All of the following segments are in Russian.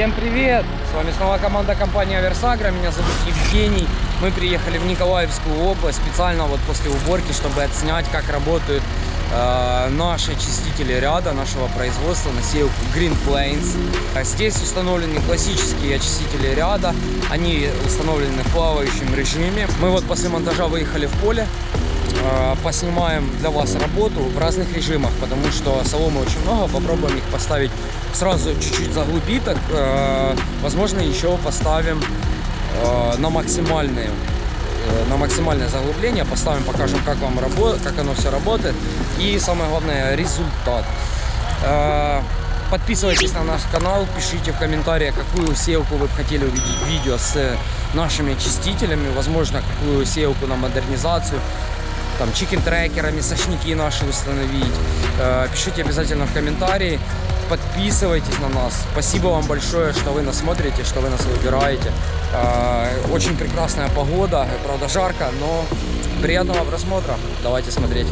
Всем привет! С вами снова команда компании Аверсагра. Меня зовут Евгений. Мы приехали в Николаевскую область специально вот после уборки, чтобы отснять, как работают э, наши очистители ряда нашего производства на сеялку Green Plains. А Здесь установлены классические очистители ряда. Они установлены в плавающем режиме. Мы вот после монтажа выехали в поле, поснимаем для вас работу в разных режимах, потому что соломы очень много, попробуем их поставить сразу чуть-чуть заглубить, так, э, возможно еще поставим э, на максимальные э, на максимальное заглубление, поставим, покажем, как вам работает, как оно все работает и самое главное результат. Э, Подписывайтесь на наш канал, пишите в комментариях, какую сеялку вы бы хотели увидеть видео с нашими очистителями, возможно, какую сеялку на модернизацию, там чикен-трекерами, сошники наши установить. Э, Пишите обязательно в комментарии, подписывайтесь на нас. Спасибо вам большое, что вы нас смотрите, что вы нас выбираете. Э, Очень прекрасная погода, правда жарко, но приятного просмотра. Давайте смотреть.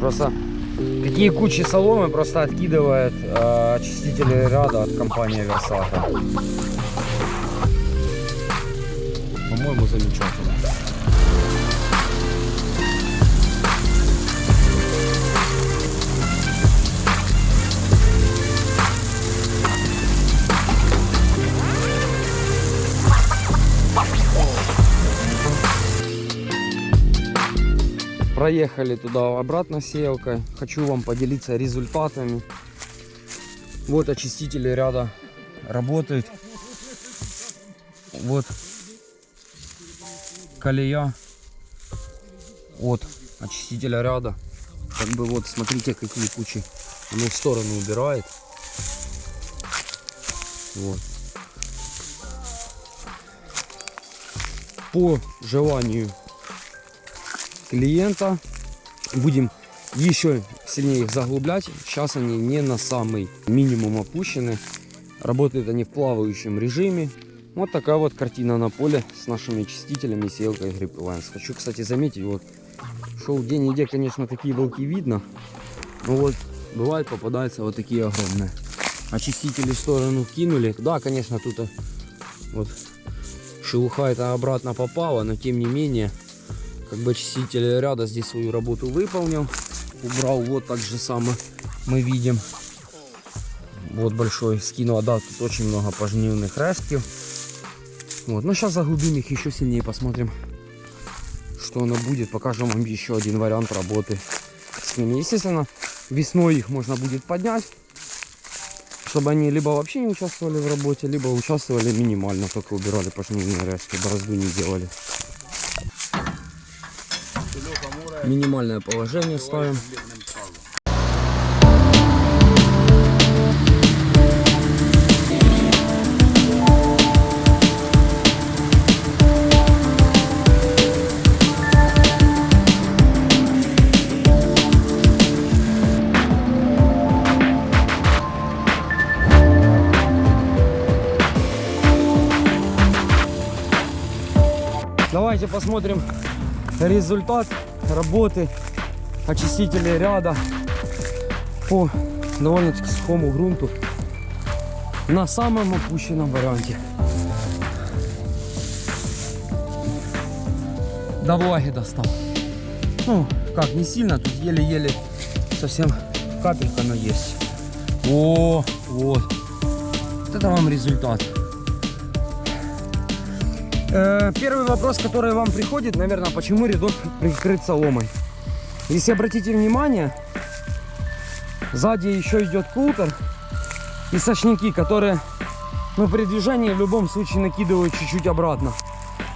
Просто какие кучи соломы просто откидывает э, очистители ряда от компании Версака. По-моему, замечательно. Проехали туда-обратно сеялкой. Хочу вам поделиться результатами. Вот очистители ряда работают. Вот колея от очистителя ряда. Как бы вот смотрите какие кучи. Оно в сторону убирает. Вот. По желанию клиента будем еще сильнее их заглублять. Сейчас они не на самый минимум опущены. Работают они в плавающем режиме. Вот такая вот картина на поле с нашими очистителями сеялкой Grip Alliance. Хочу, кстати, заметить, вот шел день-иде, конечно, такие волки видно. Но вот бывает попадаются вот такие огромные. Очистители в сторону кинули. Да, конечно, тут э, вот шелуха это обратно попала, но тем не менее, как бы очиститель ряда здесь свою работу выполнил. Убрал вот так же само мы видим. Вот большой скинул, да, тут очень много пожнивных рештків. Вот, ну сейчас заглубим их еще сильнее, посмотрим, что оно будет. Покажем вам еще один вариант работы с ними. Естественно, весной их можно будет поднять, чтобы они либо вообще не участвовали в работе, либо участвовали минимально, только убирали пожнивные решки, борозду не делали. Минимальное положение ставим. Давайте посмотрим результат работы очистителей ряда по довольно-таки сухому грунту на самом опущенном варианте. До влаги достал. Ну, как, не сильно, тут еле-еле совсем капелька, но есть. О, вот. Вот это вам результат. Э, Первый вопрос, который вам приходит, наверное, почему рядок прикрыт соломой. Если обратите внимание, сзади еще идет култер и сошники, которые ну, при движении в любом случае накидывают чуть-чуть обратно.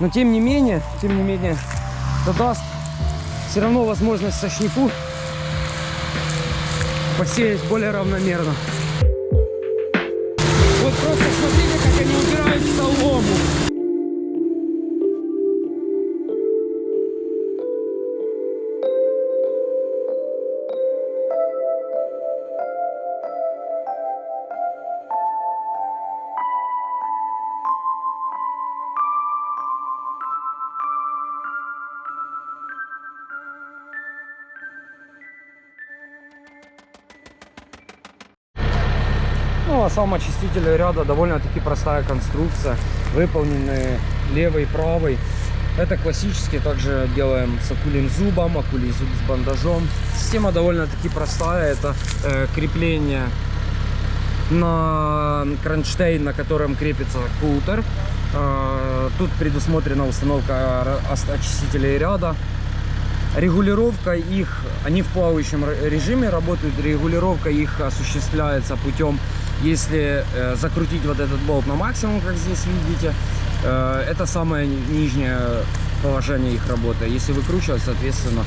Но тем не менее, тем не менее, это даст все равно возможность сошнику посеять более равномерно. Ну а сам очиститель ряда довольно-таки простая конструкция. Выполнены левый, правый. Это классический, также делаем с акулим зубом, акулий зуб с бандажом. Система довольно-таки простая. Это э, крепление на кронштейн, на котором крепится култер. Э, Тут предусмотрена установка очистителей ряда. Регулировка их, они в плавающем режиме работают, регулировка их осуществляется путем, если э, закрутить вот этот болт на максимум, как здесь видите, э, это самое ни- нижнее положение их работы. Если выкручивать, соответственно,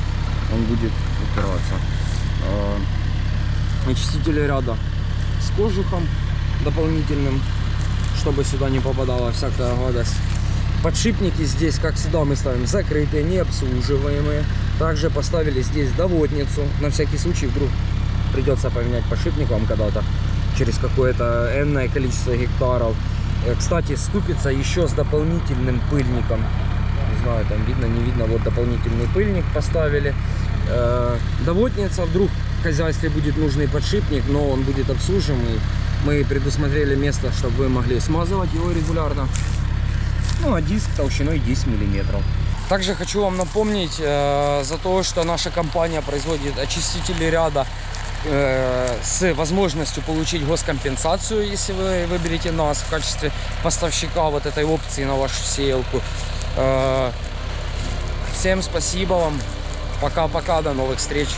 он будет упираться. Э, очистители ряда с кожухом дополнительным, чтобы сюда не попадала всякая гадость. Подшипники здесь, как всегда, мы ставим закрытые, не обслуживаемые. Также поставили здесь доводницу. На всякий случай вдруг придется поменять подшипник вам когда-то через какое-то энное количество гектаров. Э, Кстати, ступица еще с дополнительным пыльником. Не знаю, там видно, не видно. Вот дополнительный пыльник поставили. Э, Доводница, вдруг в хозяйстве будет нужный подшипник, но он будет обслуживаемый. Мы предусмотрели место, чтобы вы могли смазывать его регулярно. Ну, а диск толщиной 10 миллиметров. Также хочу вам напомнить э, за то, что наша компания производит очистители ряда э, с возможностью получить госкомпенсацию, если вы выберете нас в качестве поставщика вот этой опции на вашу сеялку. Э, всем спасибо вам. Пока-пока, до новых встреч.